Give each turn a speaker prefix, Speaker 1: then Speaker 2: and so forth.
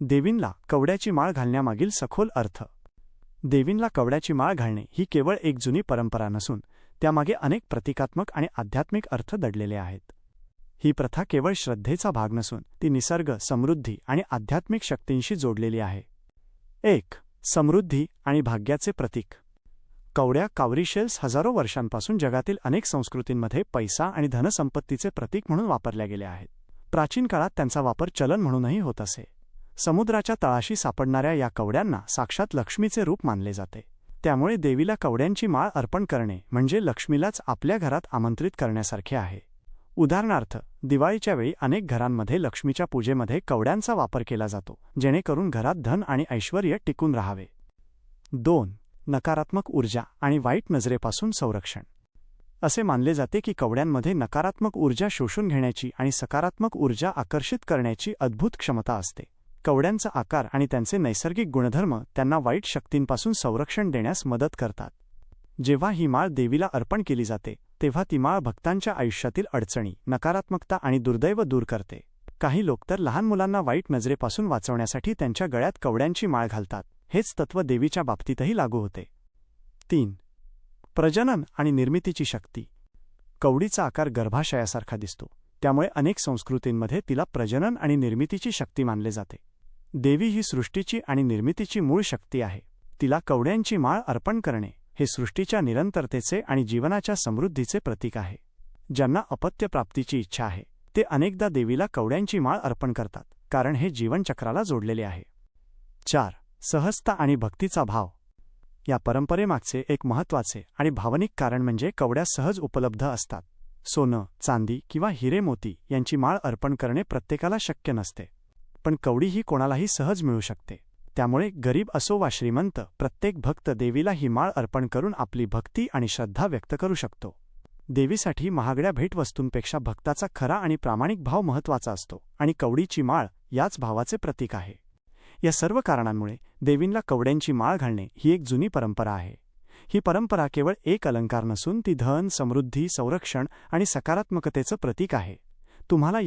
Speaker 1: देवींला कवड्याची माळ घालण्यामागील सखोल अर्थ. देवींला कवड्याची माळ घालणे ही केवळ एक जुनी परंपरा नसून त्यामागे अनेक प्रतिकात्मक आणि आध्यात्मिक अर्थ दडलेले आहेत. ही प्रथा केवळ श्रद्धेचा भाग नसून ती निसर्ग समृद्धी आणि आध्यात्मिक शक्तींशी जोडलेली आहे. एक समृद्धी आणि भाग्याचे प्रतीक. कवड्या कावरी शेल्स हजारो वर्षांपासून जगातील अनेक संस्कृतींमध्ये पैसा आणि धनसंपत्तीचे प्रतीक म्हणून वापरल्या गेल्या आहेत. प्राचीन काळात त्यांचा वापर चलन म्हणूनही होत असे. समुद्राच्या तळाशी सापडणाऱ्या या कवड्यांना साक्षात लक्ष्मीचे रूप मानले जाते. त्यामुळे देवीला कवड्यांची माळ अर्पण करणे म्हणजे लक्ष्मीलाच आपल्या घरात आमंत्रित करण्यासारखे आहे. उदाहरणार्थ दिवाळीच्या वेळी अनेक घरांमध्ये लक्ष्मीच्या पूजेमध्ये कवड्यांचा वापर केला जातो जेणेकरून घरात धन आणि ऐश्वर टिकून राहावे. दोन नकारात्मक ऊर्जा आणि वाईट नजरेपासून संरक्षण. असे मानले जाते की कवड्यांमध्ये नकारात्मक ऊर्जा शोषून घेण्याची आणि सकारात्मक ऊर्जा आकर्षित करण्याची अद्भुत क्षमता असते. कवड्यांचा आकार आणि त्यांचे नैसर्गिक गुणधर्म त्यांना वाईट शक्तींपासून संरक्षण देण्यास मदत करतात. जेव्हा ही माळ देवीला अर्पण केली जाते तेव्हा ती माळ भक्तांच्या आयुष्यातील अडचणी नकारात्मकता आणि दुर्दैव दूर करते. काही लोक तर लहान मुलांना वाईट नजरेपासून वाचवण्यासाठी त्यांच्या गळ्यात कवड्यांची माळ घालतात हेच तत्व देवीच्या बाबतीतही लागू होते. तीन. प्रजनन आणि निर्मितीची शक्ती. कवडीचा आकार गर्भाशयासारखा दिसतो त्यामुळे अनेक संस्कृतींमध्ये तिला प्रजनन आणि निर्मितीची शक्ती मानले जाते. देवी ही सृष्टीची आणि निर्मितीची मूळ शक्ती आहे. तिला कवड्यांची माळ अर्पण करणे हे सृष्टीच्या निरंतरतेचे आणि जीवनाच्या समृद्धीचे प्रतीक आहे. ज्यांना अपत्यप्राप्तीची इच्छा आहे ते अनेकदा देवीला कवड्यांची माळ अर्पण करतात कारण हे जीवनचक्राला जोडलेले आहे. चार सहजता आणि भक्तीचा भाव. या परंपरेमागचे एक महत्त्वाचे आणि भावनिक कारण म्हणजे कवड्या सहज उपलब्ध असतात. सोनं चांदी किंवा हिरे मोती यांची माळ अर्पण करणे प्रत्येकाला शक्य नसते. पण कवडी ही कोणालाही सहज मिळू शकते. त्यामुळे गरीब असो वा श्रीमंत प्रत्येक भक्त देवीला ही माळ अर्पण करून आपली भक्ती आणि श्रद्धा व्यक्त करू शकतो. देवीसाठी महागड्या भेटवस्तूंपेक्षा भक्ताचा खरा आणि प्रामाणिक भाव महत्त्वाचा असतो आणि कवडीची माळ याच भावाचे प्रतीक आहे. या सर्व कारणांमुळे देवींला कवड्यांची माळ घालणे ही एक जुनी परंपरा आहे. ही परंपरा केवळ एक अलंकार नसून ती धन समृद्धी संरक्षण आणि सकारात्मकतेचं प्रतीक आहे. तुम्हाला